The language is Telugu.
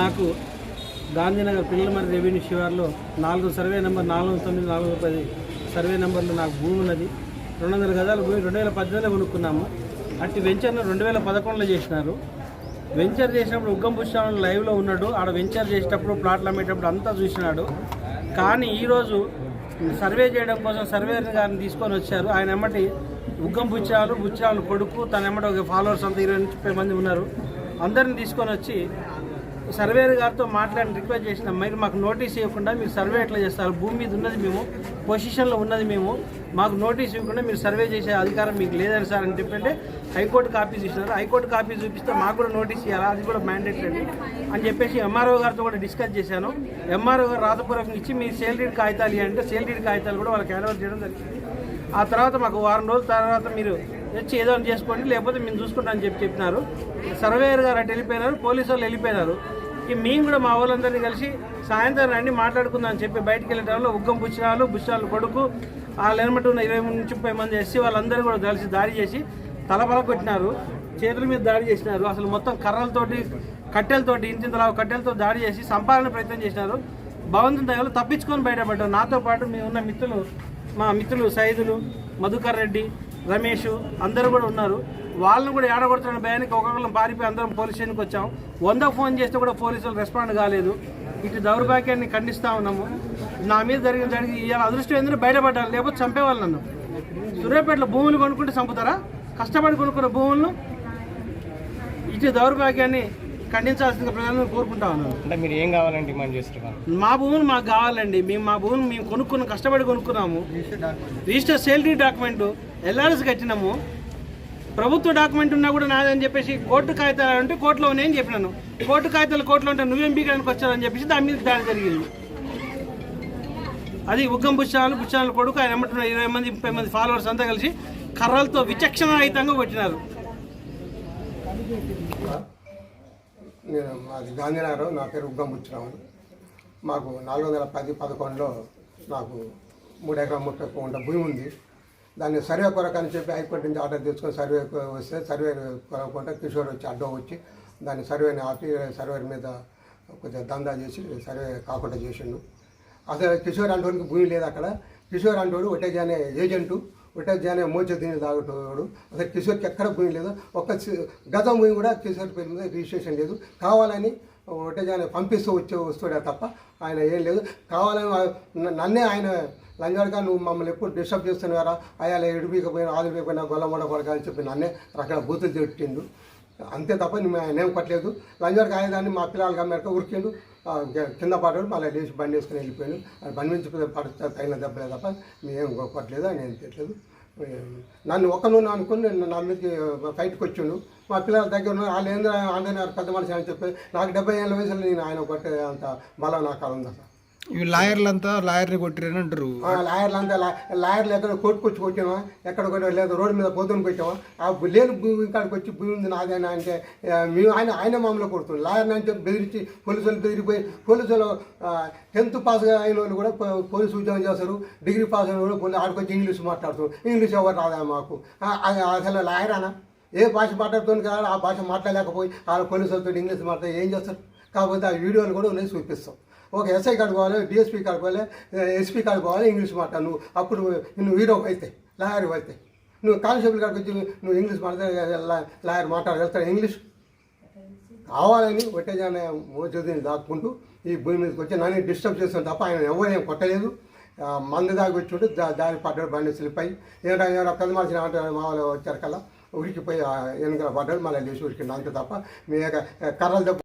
నాకు గాంధీనగర్ పిల్లలమరి రెవెన్యూ శివార్లో నాలుగు సర్వే నెంబర్ నాలుగు తొమ్మిది నాలుగు పది సర్వే నెంబర్లో నాకు భూమి ఉన్నది. రెండు వందల గజాల భూమి రెండు వేల పద్దెనిమిదిలో కొనుక్కున్నాము. అట్టి వెంచర్ను రెండు వేల పదకొండులో చేసినారు. వెంచర్ చేసినప్పుడు ఉగ్గం పుష్పాలను లైవ్లో ఉన్నాడు. ఆడ వెంచర్ చేసేటప్పుడు ప్లాట్లు అమ్మేటప్పుడు అంతా చూసినాడు. కానీ ఈరోజు సర్వే చేయడం కోసం సర్వేర్ గారిని తీసుకొని వచ్చారు. ఆయన ఎమ్మటి ఉగ్గం బుచ్చాలు బుచ్చాలు కొడుకు తన ఎమ్మటి ఒక ఫాలోవర్స్ అంతా ఇరవై ముప్పై మంది ఉన్నారు. అందరిని తీసుకొని వచ్చి సర్వేర్ గారితో మాట్లాడి రిక్వెస్ట్ చేసిన మీరు మాకు నోటీస్ ఇవ్వకుండా మీరు సర్వే ఎట్లా చేస్తారు? భూమి మీద ఉన్నది మేము పొజిషన్లో ఉన్నది మేము. మాకు నోటీస్ ఇవ్వకుండా మీరు సర్వే చేసే అధికారం మీకు లేదని సార్ అని చెప్పంటే హైకోర్టు కాపీ చూసినారు. హైకోర్టు కాపీ చూపిస్తే మాకు కూడా నోటీస్ ఇవ్వాలి అది కూడా మ్యాండేటరీ అని చెప్పేసి ఎంఆర్ఓ గారితో కూడా డిస్కస్ చేశాను. ఎంఆర్ఓ గారు రాతపూర్వకం ఇచ్చి మీ సేల్ కాగితాలు ఇవ్వండి అంటే సేల్ కాగితాలు కూడా వాళ్ళకి హ్యాండ్ చేయడం జరిగింది. ఆ తర్వాత మాకు వారం రోజుల తర్వాత మీరు వచ్చి ఏదో ఒకటి చేసుకోండి లేకపోతే మేము చూసుకుంటాం అని చెప్పి చెప్పినారు. సర్వేయర్ గారు అటు వెళ్ళిపోయినారు పోలీసు వాళ్ళు వెళ్ళిపోయినారు. ఇక మేము కూడా మా వాళ్ళందరినీ కలిసి సాయంత్రం రండి మాట్లాడుకుందాం అని చెప్పి బయటకు వెళ్ళే ఉగ్గం బుచ్చిరాలు బుచ్చిరాలు కొడుకు వాళ్ళు ఎనమటి ఉన్న ఇరవై నుంచి ముప్పై మంది ఎస్సీ వాళ్ళందరూ కూడా కలిసి దాడి చేసి తలపల కొట్టినారు. చేతుల మీద దాడి చేసినారు. అసలు మొత్తం కర్రలతోటి కట్టెలతోటి ఇంతింతలా కట్టెలతో దాడి చేసి సంపాదన ప్రయత్నం చేసినారు. భవంతం దయలో తప్పించుకొని బయటపడ్డారు. నాతో పాటు మీ ఉన్న మిత్రులు మా మిత్రులు సైదులు మధుకర్ రెడ్డి రమేష్ అందరూ కూడా ఉన్నారు. వాళ్ళని కూడా ఏడగొడుతున్న భయానికి ఒక్కొక్కరు పారిపోయి అందరం పోలీస్ స్టేషన్కి వచ్చాం. వంద ఫోన్ చేస్తే కూడా పోలీసులు రెస్పాండ్ కాలేదు. ఇటు దౌర్భాగ్యాన్ని ఖండిస్తూ ఉన్నాము. నా మీద జరిగిన దానికి ఇవాళ అదృష్టం ఎందుకు బయటపడ్డాను లేకపోతే చంపేవాళ్ళు నన్ను. సూర్యాపేటలో భూములు కొనుక్కుంటే చంపుతారా? కష్టపడి కొనుక్కున్న భూములను ఇటు దౌర్భాగ్యాన్ని ఖండించాల్సిందిగా ప్రజలను కోరుకుంటా ఉన్నాను అంటే మీరు ఏం కావాలని డిమాండ్ చేస్తున్నారు మా భూములు మాకు కావాలండి. మేము మా భూమిని మేము కొనుక్కున్న కష్టపడి కొనుక్కున్నాము. రిజిస్టర్ సేల్రీ డాక్యుమెంట్ ఎల్ఆర్ఎస్ కట్టినాము. ప్రభుత్వ డాక్యుమెంట్ ఉన్నా కూడా నాదని చెప్పేసి కోర్టు కాగితాలు అంటే కోర్టులో ఉన్నాయని చెప్పినాను. కోర్టు కాగితాలు కోర్టులో ఉంటే నువ్వేం బీకానికి వచ్చారని చెప్పేసి దాని మీద దాడి జరిగింది. అది ఉగ్గం బుచ్చాలు బుచ్చాల కొడుకు ఆయన ఎమ్మటున్న ఇరవై మంది ముప్పై మంది ఫాలోవర్స్ అంతా కలిసి కర్రలతో విచక్షణ రహితంగా కొట్టినారు. నేను మాది గాంధీనగర్ నా పేరు ఉగ్గం బుచ్చిరావు మాకు నాలుగు వందల పది పదకొండులో నాకు మూడు ఎకరాల ముప్పై వంట భూమి ఉంది. దాన్ని సర్వే కొరకు అని చెప్పి హైకోర్టు నుంచి ఆర్డర్ తెచ్చుకొని సర్వే వస్తే సర్వే కొరకుంటే కిషోర్ వచ్చి అడ్డం వచ్చి దాన్ని సర్వేని ఆపి సర్వేర్ మీద కొంచెం దందా చేసి సర్వే కాకుండా చేసిండు. అసలు కిషోర్ అంటోనికి భూమి లేదు అక్కడ. కిషోర్ అంటోడు ఒటేజానే ఏజెంటు. ఒటేజానే మోచ తిని తాగుతాడు అసలు కిషోర్కి ఎక్కడ భూమి లేదు. ఒక్క గతం భూమి కూడా కిషోర్ పేరు మీద రిజిస్ట్రేషన్ లేదు. కావాలని ఒటేజానే పంపిస్తూ వచ్చే వస్తుడే తప్ప ఆయన ఏం లేదు. కావాలని నన్నే ఆయన లంజాడుగా నువ్వు మమ్మల్ని ఎప్పుడు డిస్టర్బ్ చేస్తున్నారా అయ్యా ఎడిపికపోయినా ఆదిపోయినా గొల్లమొడ కొడక అని చెప్పి నన్నే రకరకాల బూతులు తిట్టిండు. అంతే తప్ప నేను ఆయన ఏం కొట్టలేదు లంజాడికి ఆయదాన్ని మా పిల్లలు గమ్మేరక ఉరికిండు. కింద పడ్డాడు మళ్ళీ లేచి బండి వేసుకుని వెళ్ళిపోయాడు బండి నుంచి పడితే తగిన దెబ్బలే తప్ప మేము కొట్టలేదు అని ఏం తిట్టలేదు నన్ను ఒకను నూనె అనుకుని నేను నా మీదకి ఫైట్కి వచ్చిండు. మా పిల్లల దగ్గర ఉన్న వాళ్ళు ఏంద్ర ఆంధ్ర పెద్ద మనిషి అని చెప్పి నాకు డెబ్బై ఏళ్ళ వయసులో నేను ఆయన కొట్టే అంత బలం నాకు ఉంది సార్ ఇవి లాయర్లంతా లాయర్ని కొట్టిరని అంటారు. ఆ లాయర్లు లాయర్లు ఎక్కడ కోర్టుకొచ్చి కొట్టామా ఎక్కడ కొట్టామా లేదా రోడ్డు మీద పోతుని కొట్టామా ఆ లేని భూమి కాడికి వచ్చి భూమి ఉంది నాదేనా అంటే మేము ఆయన ఆయన మామూలు కొడుతుంది లాయర్ని అంటే బెదిరించి పోలీసులు బెదిరిపోయి పోలీసులు టెన్త్ పాస్ అయిన వాళ్ళు కూడా పోలీసు ఉద్యోగం చేస్తారు. డిగ్రీ పాస్ అయిన వాళ్ళు పోలీసు ఆడికి ఇంగ్లీష్ మాట్లాడుతారు ఇంగ్లీష్ ఎవరు రాదా మాకు? అసలు లాయర్ అసలు లాయరానా? ఏ భాష మాట్లాడుతుంది కాదు ఆ భాష మాట్లాడలేకపోయి ఆ పోలీసులతో ఇంగ్లీష్ మాట్లాడి ఏం చేస్తారు? కాకపోతే ఆ వీడియోలు కూడా ఉన్నాయి చూపిస్తాం. ఒక ఎస్ఐ కాడికి పోవాలి డిఎస్పీ కాడికి పోవాలి ఎస్పీ కాడికి పోవాలి ఇంగ్లీష్ మాట్లా నువ్వు అప్పుడు నువ్వు హీరో అయితే లాయర్ అయితే. నువ్వు కానిస్టేబుల్ కాడికి వచ్చి నువ్వు ఇంగ్లీష్ మాట్లాడే లాయర్ మాట్లాడగలుగుతాడు ఇంగ్లీష్? కావాలని ఒట్టేజానే మోచదిని దాక్కుంటూ ఈ భూమి మీదకి వచ్చి నన్ను డిస్టర్బ్ చేస్తాను తప్ప ఆయన ఎవరేం కొట్టలేదు. మందు దాకా దాగి వచ్చి దా దారి పడ్డాడు బండి స్లిప్ అయ్యి. ఏడా ఏడా పెద్ద మనిషి అంటే మా వాళ్ళు వచ్చారు కల్లా. ఉరికిపోయి వెనకాల పడ్డాడు మళ్ళీ లేచి ఉరికిండు అంతే తప్ప. మీ యొక్క కర్రలు దెబ్బ